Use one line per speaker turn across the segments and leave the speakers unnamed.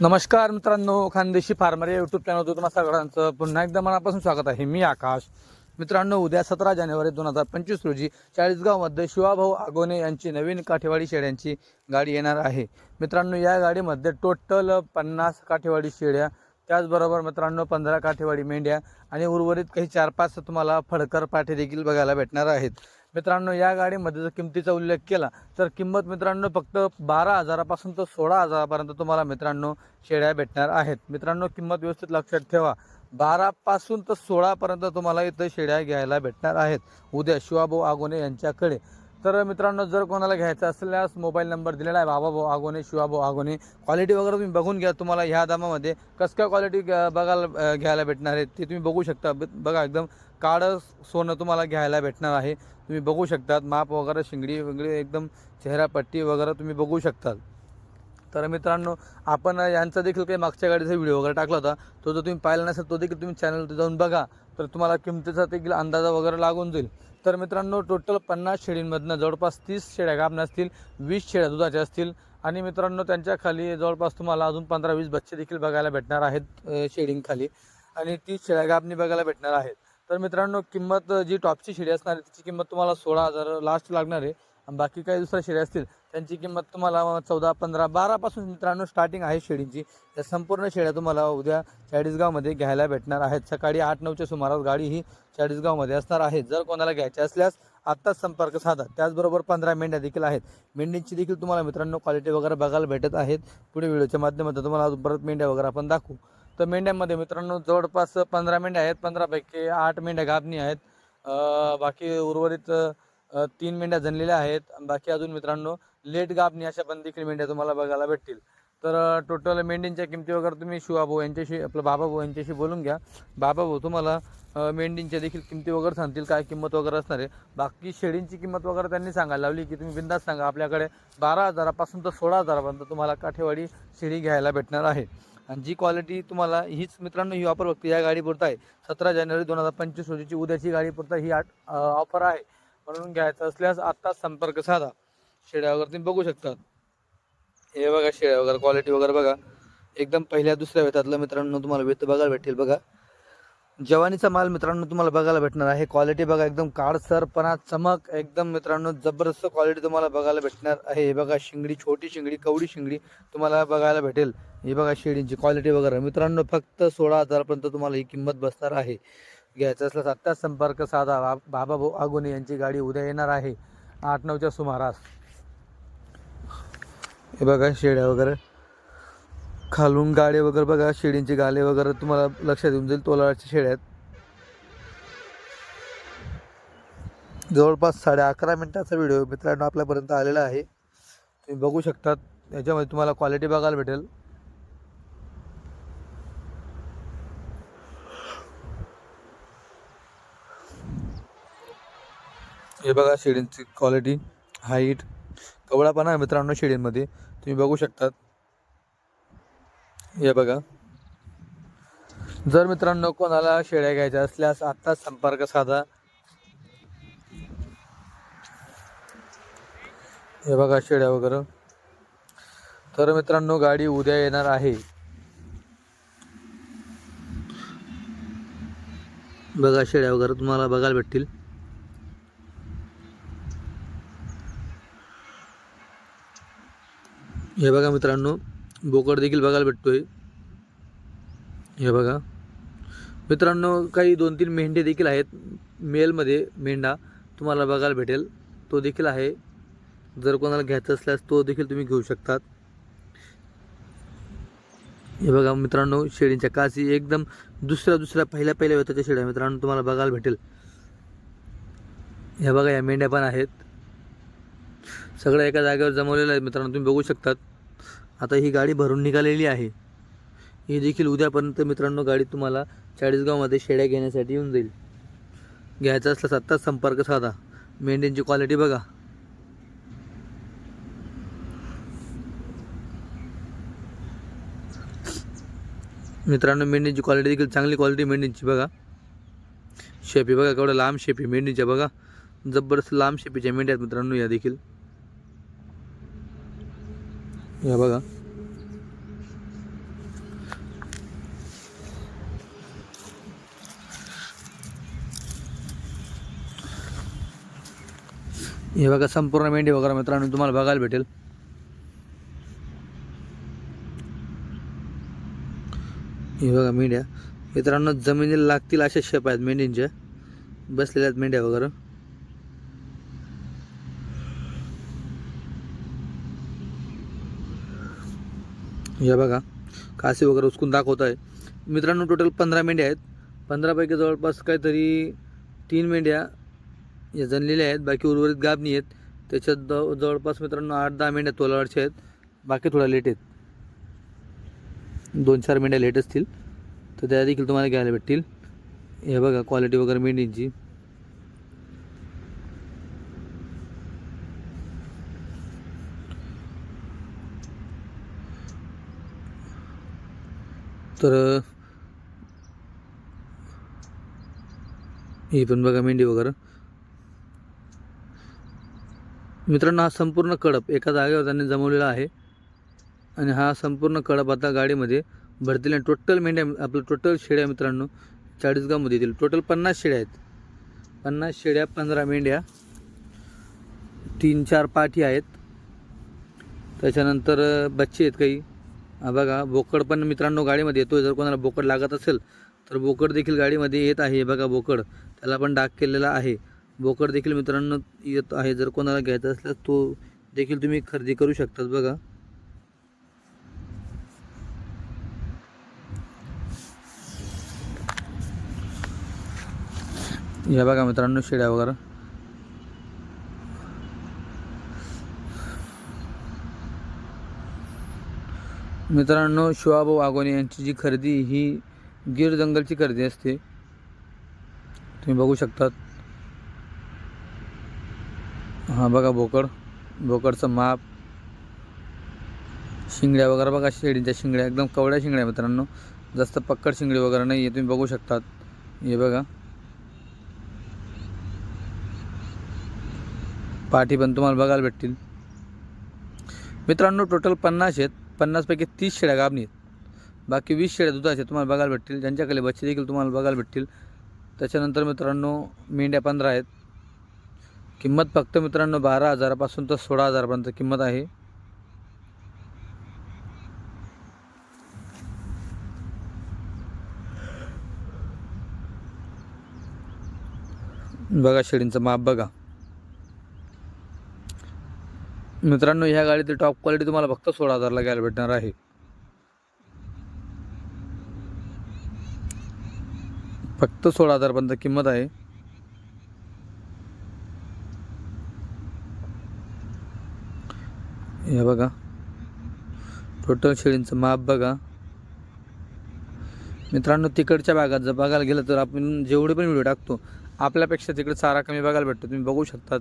नमस्कार मित्रांनो खानदेशी फार्मर या यूट्यूब चॅनल तुम्हा सगळ्यांचं पुन्हा एकदा मनापासून स्वागत आहे. मी आकाश. मित्रांनो उद्या सतरा जानेवारी दोन हजार पंचवीस रोजी चाळीसगावमध्ये शिवाभाऊ आगोने यांची नवीन काठेवाडी शेळ्यांची गाडी येणार आहे. मित्रांनो या गाडीमध्ये टोटल पन्नास काठेवाडी शेळ्या त्याचबरोबर मित्रांनो पंधरा काठेवाडी मेंढ्या आणि उर्वरित काही चार पाच तुम्हाला फडकर पाठी देखील बघायला भेटणार आहेत. मित्रांनो या गाडीमध्ये जर किमतीचा उल्लेख केला तर किंमत मित्रांनो फक्त बारा हजारापासून तर सोळा हजारापर्यंत तुम्हाला मित्रांनो शेळ्या भेटणार आहेत. मित्रांनो किंमत व्यवस्थित लक्षात ठेवा. बारापासून तर सोळापर्यंत तुम्हाला इथं शेळ्या घ्यायला भेटणार आहेत. उद्या शिवाभाऊ आगोने यांच्याकडे. तर मित्रांनो जर कोणाला घ्यायचं असल्यास मोबाईल नंबर दिलेला आहे. बाबाभाऊ आगोने शिवाभाऊ आगोने. क्वालिटी वगैरे तुम्ही बघून घ्या तुम्हाला ह्या दामामध्ये. कसं काय क्वालिटी बघायला घ्यायला भेटणार आहे ते तुम्ही बघू शकता. बघा एकदम काळं सोनं तुम्हाला घ्यायला भेटणार आहे. तुम्ही बघू शकतात. माप वगैरे शिंगडी वगैरे एकदम चेहरापट्टी वगैरे तुम्ही बघू शकतात. तर मित्रांनो आपण यांचा देखील काही मागच्या गाडीचा व्हिडिओ वगैरे टाकला होता. तो जर तुम्ही पाहिला नसेल तो देखील तुम्ही चॅनलवर जाऊन बघा. तर तुम्हाला किमतीचा देखील अंदाजा वगैरे लागून जाईल. तर मित्रांनो टोटल पन्नास शेळींमधनं जवळपास तीस शेळ्या गाभण्या असतील वीस शेळ्या दुधाच्या असतील. आणि मित्रांनो त्यांच्या खाली जवळपास तुम्हाला अजून पंधरा वीस बच्चे देखील बघायला भेटणार आहेत शेडिंगखाली आणि तीस शेळ्या गाभणी बघायला भेटणार आहेत. तर मित्रांनो किंमत जी टॉपची शेळी असणार आहे त्याची किंमत तुम्हाला सोळा हजार लास्ट लागणार आहे. आणि बाकी काही दुसऱ्या शेळ्या असतील त्यांची किंमत तुम्हाला चौदा पंधरा बारापासून मित्रांनो स्टार्टिंग आहे शेळींची या संपूर्ण शेळ्या तुम्हाला उद्या चाळीसगावमध्ये घ्यायला भेटणार आहेत. सकाळी आठ नऊच्या सुमारास गाडी ही चाळीसगावमध्ये असणार आहे. जर कोणाला घ्यायची असल्यास आत्ताच संपर्क साधा. त्याचबरोबर पंधरा मेंढ्या देखील आहेत. मेंढ्यांची देखील तुम्हाला मित्रांनो क्वालिटी वगैरे बघायला भेटत आहेत. पुढे व्हिडिओच्या माध्यमातून तुम्हाला अजून परत मेंढ्या वगैरे आपण दाखवू. तर मेंढ्यांमध्ये मित्रांनो जवळपास पंधरा मेंढ्या आहेत पंधरापैकी आठ मेंढ्या गाभणी आहेत. बाकी उर्वरित तीन मेंढ्या जनलेल्या आहेत. बाकी अजून मित्रांनो लेट गाभणी अशा पण देखील मेंढ्या तुम्हाला बघायला भेटतील. तर टोटल मेंढींच्या किमती वगैरे तुम्ही शिवाभाऊ यांच्याशी आपलं बाबाभाऊ यांच्याशी बोलून घ्या. बाबाभाऊ तुम्हाला मेंढींच्या देखील किमती वगैरे सांगतील काय किंमत वगैरे असणार आहे. बाकी शेळींची किंमत वगैरे त्यांनी सांगायला लावली की तुम्ही बिंदास सांगा. आपल्याकडे बारा हजारापासून तर सोळा हजारापर्यंत तुम्हाला काठेवाडी शेळी घ्यायला भेटणार आहे. आणि जी क्वालिटी तुम्हाला हीच मित्रांनो ही ऑफर बघते या गाडीपुरता आहे. सतरा जानेवारी दोन हजार पंचवीस रोजीची उद्याची गाडीपुरता ही आठ ऑफर आहे. म्हणून घ्यायचं असल्यास आत्ताच संपर्क साधा. शेळ्या वगैरे तुम्ही बघू शकतात. हे बघा शेळ्या वगैरे क्वालिटी वगैरे बघा. एकदम पहिल्या दुसऱ्या वेतातलं मित्रांनो तुम्हाला वेत बघायला भेटेल बघा. जवानीचा माल मित्रांनो तुम्हाला बघायला भेटणार आहे. क्वालिटी बघा एकदम काळसरपणा चमक एकदम मित्रांनो जबरदस्त क्वालिटी तुम्हाला बघायला भेटणार आहे. हे बघा शिंगडी छोटी शिंगडी कवडी शिंगडी तुम्हाला बघायला भेटेल. हे बघा शेळींची क्वालिटी वगैरे. मित्रांनो फक्त सोळा हजारपर्यंत तुम्हाला ही किंमत बसणार आहे. घ्यायचं असल्यास आत्ताच संपर्क साधा. बा बाबा भाऊ आगोने यांची गाडी उद्या येणार आहे. आठ नऊच्या सुमारास. हे बघा शेळ्या वगैरे. खालून गाडे वगैरे बघा शेळींचे गाले वगैरे तुम्हाला लक्षात येऊन जाईल तोलाच्या शेळ्या आहेत जवळपास साडे अकरा मिनिटाचा व्हिडिओ मित्रांनो आपल्यापर्यंत आलेला आहे. तुम्ही बघू शकतात याच्यामध्ये तुम्हाला क्वालिटी बघायला भेटेल. हे बघा शेळींची क्वालिटी हाईट कवळापणा आहे मित्रांनो शेळींमध्ये तुम्ही बघू शकतात. हे बघा. जर मित्रांनो कोणाला शेळ्या घ्यायच्या असल्यास आत्ताच संपर्क साधा. हे बघा शेळ्या वगैरे. तर मित्रांनो गाडी उद्या येणार आहे. बघा शेळ्या वगैरे तुम्हाला बघायला भेटतील. हे बघा मित्रांनो. बोकड देखील बघायला भेटतोय. हे बघा. मित्रांनो काही दोन तीन मेंढे देखील आहेत. मेलमध्ये मेंढा तुम्हाला बघायला भेटेल. तो देखील आहे. जर कोणाला घ्यायचा असल्यास तो देखील तुम्ही घेऊ शकतात. हे बघा मित्रांनो शेळींच्या कासी एकदम दुसऱ्या दुसऱ्या पहिल्या पहिल्या वेताच्या शेळ्या मित्रांनो तुम्हाला बघायला भेटेल. ह्या बघा या मेंढ्या पण आहेत. सगळ्या एका जागेवर जमवलेल्या आहेत मित्रांनो तुम्ही बघू शकतात. आता ही गाडी भरून निघालेली आहे. ही देखील उद्यापर्यंत मित्रांनो गाडी तुम्हाला चाळीसगावमध्ये शेळ्या घेण्यासाठी येऊन जाईल. घ्यायचा असल्यास आत्ताच संपर्क साधा. मेंढ्यांची क्वालिटी बघा. मित्रांनो मेंढ्यांची क्वालिटी देखील चांगली क्वालिटी मेंढ्यांची बघा. शेपी बघा केवढं लांब शेपी मेंढीच्या बघा. जबरदस्त लांब शेपीच्या मेंढ्या आहेत मित्रांनो या देखील. या बघा. हे बघा संपूर्ण मेंढी वगैरे मित्रांनो तुम्हाला बघायला भेटेल. हे बघा मेंढ्या. मित्रांनो जमिनीला लागतील अशा शेप आहेत मेंढींच्या. बसलेल्या आहेत मेंढ्या वगैरे. या बघा कासे वगैरे उचकून दाखवत आहे मित्रांनो टोटल पंधरा मेंढ्या आहेत. पंधरापैकी जवळपास काहीतरी तीन मेंढ्या या जणलेल्या आहेत. बाकी उर्वरित गाबणी आहेत. त्याच्यात द जवळपास मित्रांनो आठ दहा मेंढ्या तोलावरच्या आहेत. बाकी थोडा लेट आहेत. दोन चार मेंढ्या लेट असतील. तर त्या देखील तुम्हाला घ्यायला भेटतील. हे बघा क्वालिटी वगैरे मेंढींची. तर ही पण बघा मेंढी वगैरे. मित्रांनो हा संपूर्ण कडप एका जागेवर त्यांनी जमवलेला आहे. आणि हा संपूर्ण कडप आता गाडीमध्ये भरतील आणि टोटल मेंढ्या आपलं टोटल शेड्या मित्रांनो चाळीसगावमध्ये येतील. टोटल पन्नास शेड्या आहेत. पन्नास शेड्या पंधरा मेंढ्या तीन चार पाठी आहेत. त्याच्यानंतर बच्चे आहेत काही. बघा बोकड पण मित्रांनो गाडीमध्ये येतो जर कोणाला बोकड लागत असेल तर बोकड देखील गाडीमध्ये येत आहे. बघा बोकड त्याला पण डाग केलेला आहे. बोकड देखील मित्रांनो येत आहे. जर कोणाला घ्यायचा असल्यास तो देखील तुम्ही खरेदी करू शकतात बघा. या बघा मित्रांनो शेड्या वगैरे. मित्रांनो शिवाब आगोने यांची जी खरेदी ही गिर जंगलची खरेदी असते. तुम्ही बघू शकतात. हां बघा बोकड. बोकडचं माप. शिंगड्या वगैरे बघा शेळींच्या शिंगड्या. एकदम कवड्या शिंगड्या मित्रांनो. जास्त पक्कड शिंगडी वगैरे नाही आहे तुम्ही बघू शकतात. हे बघा. पाठी पण तुम्हाला बघायला भेटतील. मित्रांनो टोटल पन्नास आहेत. पन्नासपैकी तीस शेळ्या गाभणी आहेत बाकी वीस शेळ्या दुधाचे तुम्हाला बघायला भेटतील. ज्यांच्याकडे बच्चे देखील तुम्हाला बघायला भेटतील. त्याच्यानंतर मित्रांनो मेंढ्या पंधरा आहेत. किंमत फक्त मित्रांनो बारा हजारापासून तर सोळा हजारापर्यंत किंमत आहे. बघा शेळींचं माप बघा. मित्रांनो ह्या गाडीची टॉप क्वालिटी तुम्हाला फक्त सोळा हजारला घ्यायला भेटणार आहे. फक्त सोळा हजारपर्यंत किंमत आहे. हे बघा. टोटल शेळींचं माप बघा. मित्रांनो तिकडच्या भागात जर बघायला गेलं तर आपण जेवढे पण व्हिडिओ टाकतो आपल्यापेक्षा तिकडे चारा कमी बघायला भेटतो. तुम्ही बघू शकतात.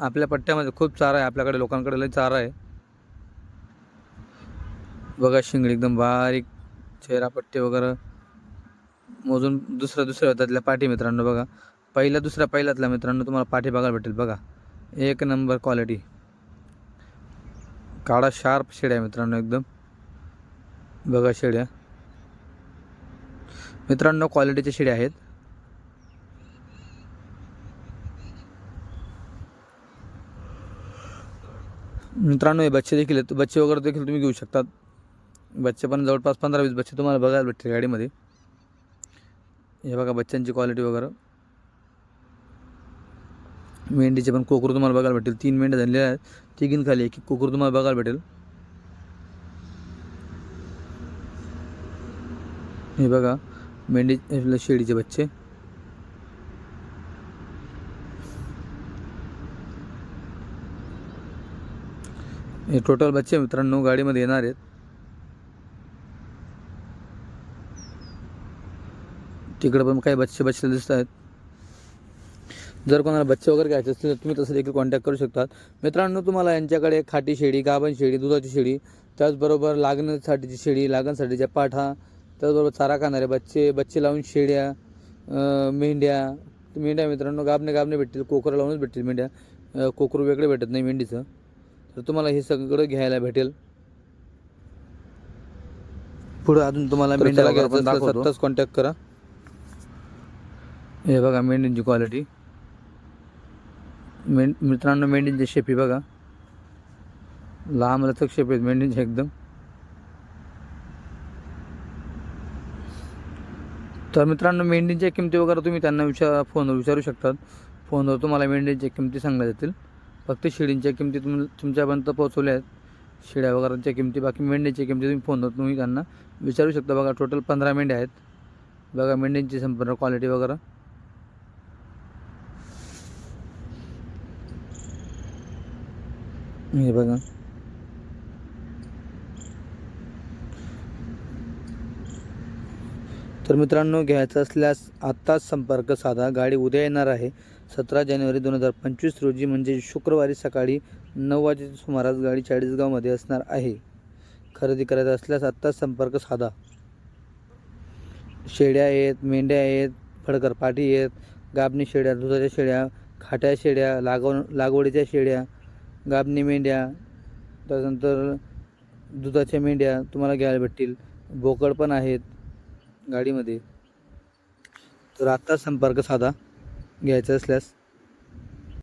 आपल्या पट्ट्यामध्ये खूप चारा आहे आपल्याकडे लोकांकडे लई चारा आहे. बघा शिंगडी एकदम बारीक चेहरा पट्टे वगैरे. मोजून दुसऱ्या दुसऱ्या त्यातल्या पाठी मित्रांनो बघा. पहिल्या दुसऱ्या पहिल्यातल्या मित्रांनो तुम्हाला पाठी बघायला भेटेल बघा. एक नंबर क्वालिटी. काळा शार्प शेड्या मित्रांनो एकदम. बघा शेड्या. मित्रांनो क्वालिटीच्या शेड्या आहेत. मित्रांनो हे बच्चे देखील आहेत. बच्चे वगैरे देखील तुम्ही घेऊ शकतात. बच्चे पण जवळपास पंधरा वीस बच्चे तुम्हाला बघायला भेटतील गाडीमध्ये. हे बघा बच्चांची क्वालिटी वगैरे. मेंढीचे पण कोकरू तुम्हाला बघायला भेटेल तीन मेंढ्या झालेल्या आहेत. तिघीन खाली एक कोकरू तुम्हाला बघायला भेटेल. हे बघा मेंढी शेळीचे बच्चे. हे टोटल बच्चे मित्रांनो गाडीमध्ये येणार आहेत. तिकडे पण काही बच्चे बच्चे दिसत आहेत. जर कोणाला बच्चे वगैरे घ्यायचे असतील तर तुम्ही तसं देखील कॉन्टॅक्ट करू शकतात. मित्रांनो तुम्हाला यांच्याकडे खाटी शेळी गाभण शेळी दुधाची शेळी त्याचबरोबर लागण्यासाठीची शेळी लागणसाठीच्या पाठा त्याचबरोबर चारा खाणारे बच्चे बच्चे लावून शेळ्या मेंढ्या मेंढ्या मित्रांनो गाबणे गाबणे भेटतील कोकरं लावूनच भेटतील मेंढ्या. कोकरू वेगळे भेटत नाही मेंढीचं. तर तुम्हाला हे सगळं घ्यायला भेटेल. पुढे अजून तुम्हाला
तर
मेंढ्या
चला
वगैरे
आपण
पण
दाखवतो.
दाखवतोच कॉन्टॅक्ट करा. हे बघा मेंढ्यांची क्वालिटी मेंढ मित्रांनो मेंढींचे शेपी बघा. लांब लचक शेप आहेत मेंढींचे एकदम. तर मित्रांनो मेंढींच्या किमती वगैरे तुम्ही त्यांना विचार फोनवर विचारू शकतात. फोनवर तुम्हाला मेंढींच्या किमती सांगण्यात येतील. फक्त शिडींच्या किमती तुम तुमच्यापर्यंत पोहोचवल्या आहेत. शिड्या वगैरेच्या किमती बाकी मेंढ्यांच्या किमती तुम्ही फोनवर तुम्ही त्यांना विचारू शकता. बघा टोटल पंधरा मेंढ्या आहेत. बघा मेंढ्यांची संपूर्ण क्वालिटी वगैरे. हे बघा. तर मित्रांनो घ्यायचं असल्यास आत्ताच संपर्क साधा. गाडी उद्या येणार आहे. सतरा जानेवारी दोन हजार पंचवीस रोजी म्हणजे शुक्रवारी सकाळी नऊ वाजेच्या सुमारास गाडी चाळीसगावमध्ये असणार आहे. खरेदी करायचं असल्यास आत्ताच संपर्क साधा. शेड्या आहेत मेंढ्या आहेत फडकर पाठी आहेत गाबणी शेळ्या दुधाच्या शेळ्या खाट्या शेळ्या लागव लागवडीच्या शेळ्या गाबणी मेंढ्या त्यानंतर दुधाच्या मेंढ्या तुम्हाला घ्यायला भेटतील. बोकड पण आहेत गाडीमध्ये. तर आत्ताच संपर्क साधा. घ्यायचं असल्यास.